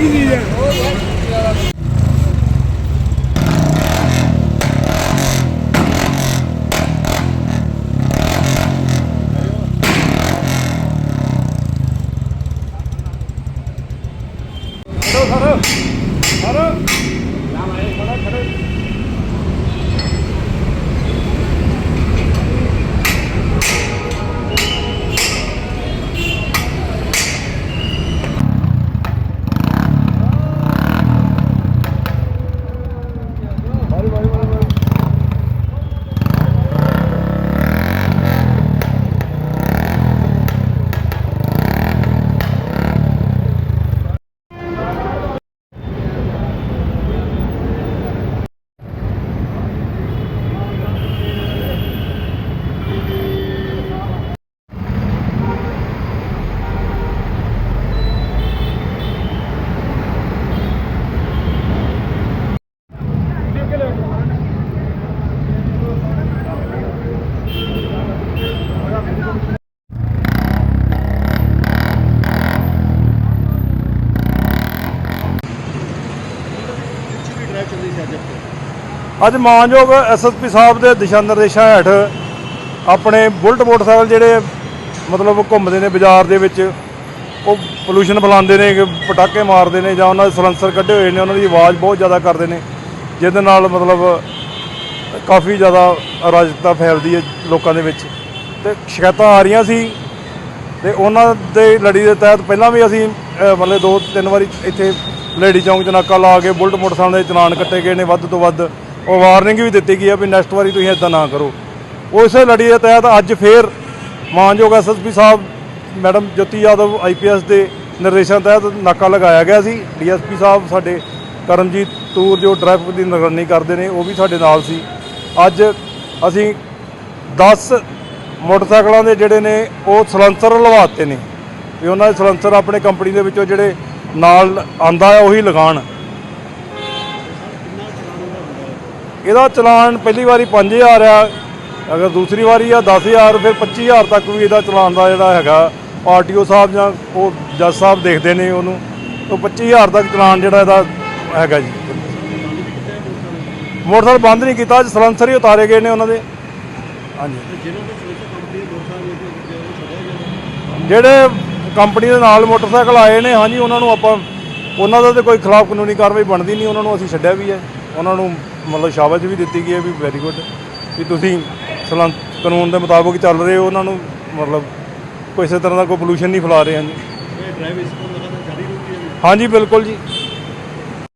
ਕੀ ਚੀਜ਼ ਹੈ ਖੜੋ ਖੜੋ ਖੜੋ ਅੱਜ ਮਾਨਯੋਗ ਐਸਐਸਪੀ ਸਾਹਿਬ ਦੇ ਦਿਸ਼ਾ ਨਿਰਦੇਸ਼ਾਂ ਹੇਠ ਆਪਣੇ ਬੁਲਟ ਮੋਟਰਸਾਈਕਲ ਜਿਹੜੇ ਮਤਲਬ ਘੁੰਮਦੇ ਨੇ ਬਾਜ਼ਾਰ ਦੇ ਵਿੱਚ, ਉਹ ਪੋਲੂਸ਼ਨ ਫੈਲਾਉਂਦੇ ਨੇ ਪਟਾਕੇ ਮਾਰਦੇ ਨੇ ਜਾਂ ਉਹਨਾਂ ਦੇ ਸਲੈਂਸਰ ਕੱਢੇ ਹੋਏ ਨੇ, ਉਹਨਾਂ ਦੀ ਆਵਾਜ਼ ਬਹੁਤ ਜ਼ਿਆਦਾ ਕਰਦੇ ਨੇ, ਜਿਹਦੇ ਨਾਲ ਮਤਲਬ ਕਾਫੀ ਜ਼ਿਆਦਾ ਅਰਾਜਕਤਾ ਫੈਲਦੀ ਹੈ ਲੋਕਾਂ ਦੇ ਵਿੱਚ। ਤੇ ਸ਼ਿਕਾਇਤਾਂ ਆ ਰਹੀਆਂ ਸੀ, ਤੇ ਉਹਨਾਂ ਦੇ ਲੜੀ ਦੇ ਤਹਿਤ ਪਹਿਲਾਂ ਵੀ ਅਸੀਂ ਮਤਲਬ ਦੋ ਤਿੰਨ ਵਾਰੀ ਇੱਥੇ ਲੇਡੀ ਚੌਂਕ 'ਚ ਨਾਕਾ ਲਾ ਕੇ ਬੁਲਟ ਮੋਟਰਸਾਈਕਲ ਦੇ ਚਲਾਨ ਕੱਟੇ ਗਏ ਨੇ, ਵੱਧ ਤੋਂ ਵੱਧ ਉਹ ਵਾਰਨਿੰਗ ਵੀ ਦਿੱਤੀ ਗਈ ਹੈ ਵੀ ਨੈਕਸਟ ਵਾਰੀ ਤੁਸੀਂ ਇਦਾਂ ਨਾ ਕਰੋ। ਉਸੇ ਲੜੀ ਦੇ ਤਹਿਤ ਅੱਜ ਫੇਰ ਮਾਨਯੋਗ ਐਸਐਸਪੀ ਸਾਹਿਬ, ਮੈਡਮ ਜੋਤੀ ਯਾਦਵ ਆਈਪੀਐਸ ਦੇ ਨਿਰਦੇਸ਼ਾਂ ਤਹਿਤ ਨਾਕਾ ਲਗਾਇਆ ਗਿਆ ਸੀ। ਡੀਐਸਪੀ ਸਾਹਿਬ ਸਾਡੇ ਕਰਮਜੀਤ ਤੂਰ ਜੋ ਟ੍ਰੈਫਿਕ ਦੀ ਨਿਗਰਾਨੀ ਕਰਦੇ ਨੇ, ਉਹ ਵੀ ਸਾਡੇ ਨਾਲ ਸੀ। ਅੱਜ ਅਸੀਂ 10 ਮੋਟਰਸਾਈਕਲਾਂ ਦੇ ਜਿਹੜੇ ਨੇ, ਉਹ ਸਲੈਂਸਰ ਲਵਾਤੇ ਨੇ। ਵੀ ਉਹਨਾਂ ਦੇ ਸਲੈਂਸਰ ਆਪਣੇ ਕੰਪਨੀ ਦੇ ਵਿੱਚੋਂ ਜਿਹੜੇ ਨਾਲ ਆਂਦਾ ਹੈ, ਉਹੀ ਲਗਾਉਣ। ਇਹਦਾ ਚਲਾਨ ਪਹਿਲੀ ਵਾਰੀ 5000 ਆ, ਅਗਰ ਦੂਸਰੀ ਵਾਰੀ ਆ 10000 ਫਿਰ 25000 ਤੱਕ ਵੀ ਇਹਦਾ ਚਲਾਨ ਦਾ ਜਿਹੜਾ ਹੈਗਾ ਆਰਟੀਓ ਸਾਹਿਬ ਜਾਂ ਉਹ ਜੱਜ ਸਾਹਿਬ ਦੇਖਦੇ ਨੇ ਉਹਨੂੰ, ਉਹ 25000 ਤੱਕ ਚਲਾਨ ਜਿਹੜਾ ਇਹਦਾ ਹੈਗਾ ਜੀ। ਮੋਟਰਸਾਈਕਲ ਬੰਦ ਨਹੀਂ ਕੀਤਾ, ਅੱਜ ਸਲੈਂਸਰ ਹੀ ਉਤਾਰੇ ਗਏ ਨੇ ਉਹਨਾਂ ਦੇ। ਹਾਂਜੀ। ਜਿਹੜੇ ਕੰਪਨੀ ਦੇ ਨਾਲ ਮੋਟਰਸਾਈਕਲ ਆਏ ਨੇ, ਹਾਂਜੀ, ਉਹਨਾਂ ਨੂੰ ਆਪਾਂ, ਉਹਨਾਂ ਦਾ ਤੇ ਕੋਈ ਖਿਲਾਫ ਕਾਨੂੰਨੀ ਕਾਰਵਾਈ ਬਣਦੀ ਨਹੀਂ, ਉਹਨਾਂ ਨੂੰ ਅਸੀਂ ਛੱਡਿਆ ਵੀ ਹੈ। ਉਹਨਾਂ ਨੂੰ ਮਤਲਬ ਸ਼ਾਬਾਸ਼ ਵੀ ਦਿੱਤੀ ਗਈ ਹੈ ਵੀ ਵੈਰੀ ਗੁੱਡ ਕਿ ਤੁਸੀਂ ਸਲਾਂ ਕਾਨੂੰਨ ਦੇ ਮੁਤਾਬਕ ਚੱਲ ਰਹੇ ਹੋ ਉਹਨਾਂ ਨੂੰ ਮਤਲਬ ਕਿਸੇ ਤਰ੍ਹਾਂ ਦਾ ਕੋਈ ਪੋਲੂਸ਼ਨ ਨਹੀਂ ਫੈਲਾ ਰਹੇ ਹਾਂਜੀ। ਹਾਂਜੀ ਬਿਲਕੁਲ ਜੀ।